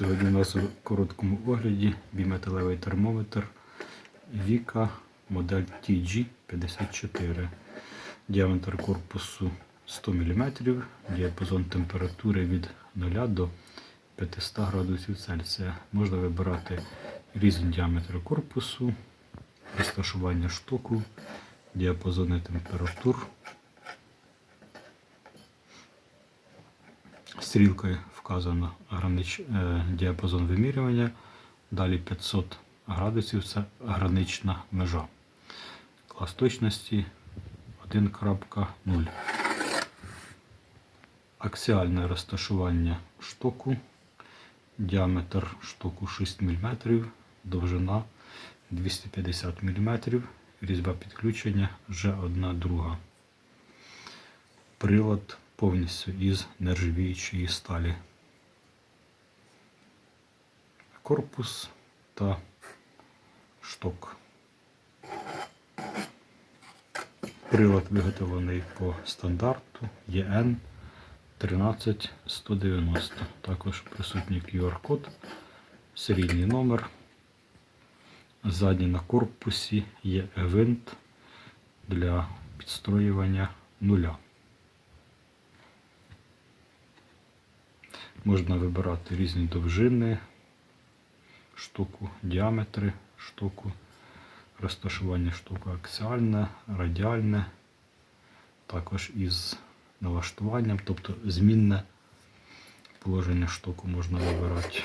Сьогодні у нас у короткому огляді біметалевий термометр Vika модель TG54. Діаметр корпусу 100 мм, діапазон температури від 0 до 500 градусів Цельсія. Можна вибирати різні діаметри корпусу, розташування штоку, діапазони температур. Стрілкою вказано гранич, е, діапазон вимірювання. Далі 500 градусів це гранична межа. Клас точності 1.0. Аксіальне розташування штоку. Діаметр штоку 6 мм, довжина 250 мм, різьба підключення вже одна друга. Прилад повністю із нержавіючої сталі. Корпус та шток. Прилад виготовлений по стандарту ЄН 13190. Також присутній QR-код, серійний номер. Ззаді на корпусі є гвинт для підстроювання нуля. Можна вибирати різні довжини штуку, діаметри штуку, розташування штуку аксіальне, радіальне, також із налаштуванням, тобто змінне положення штуку можна вибирати.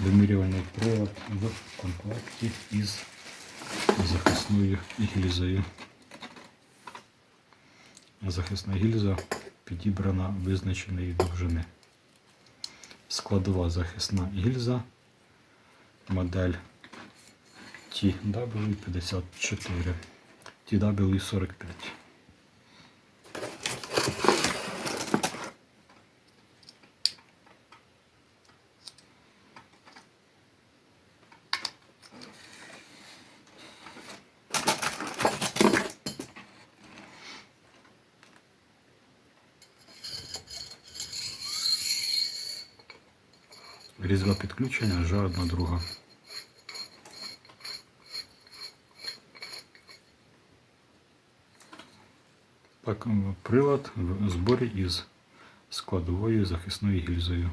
Вимірювальний прилад в комплекті із захисною гільзою. Захисна гільза підібрана визначеної довжини. Складова захисна гільза, модель TW54, TW45. Різьба підключення вже одна друга. Так, прилад в зборі із складовою захисною гільзою.